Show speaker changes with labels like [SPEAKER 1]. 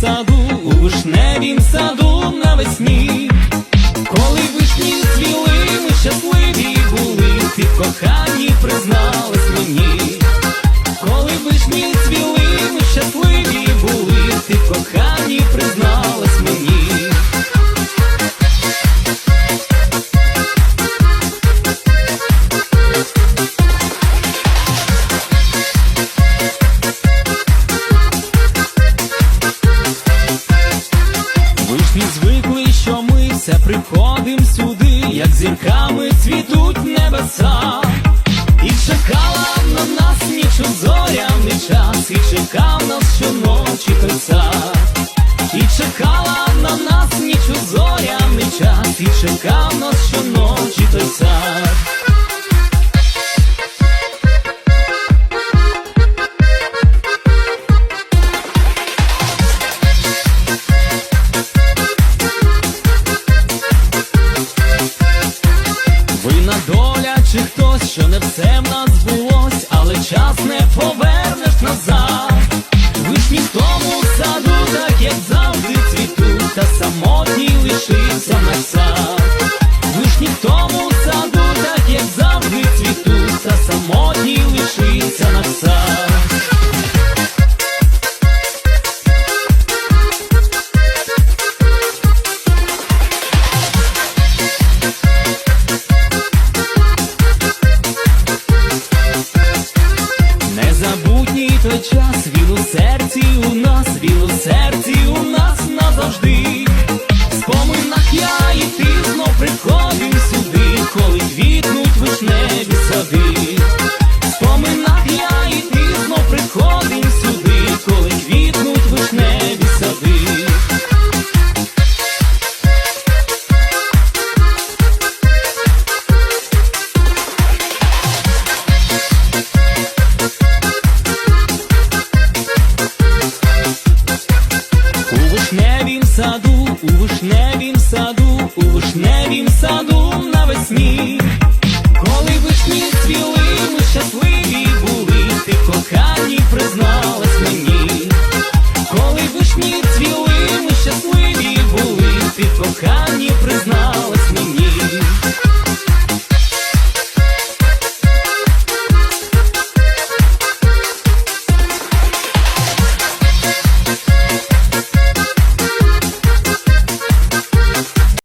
[SPEAKER 1] саду, у вишневім саду навесні. Все приходим сюди, як зірками цвітуть небеса. І чекала на нас ніч у зоряний час, і чекав нас щоночі краса. І чекала на нас все в нас збулось, але час не час, він у серці у нас, він у серці у нас назавжди. Саду, у вишневім саду, у вишневім саду навесні.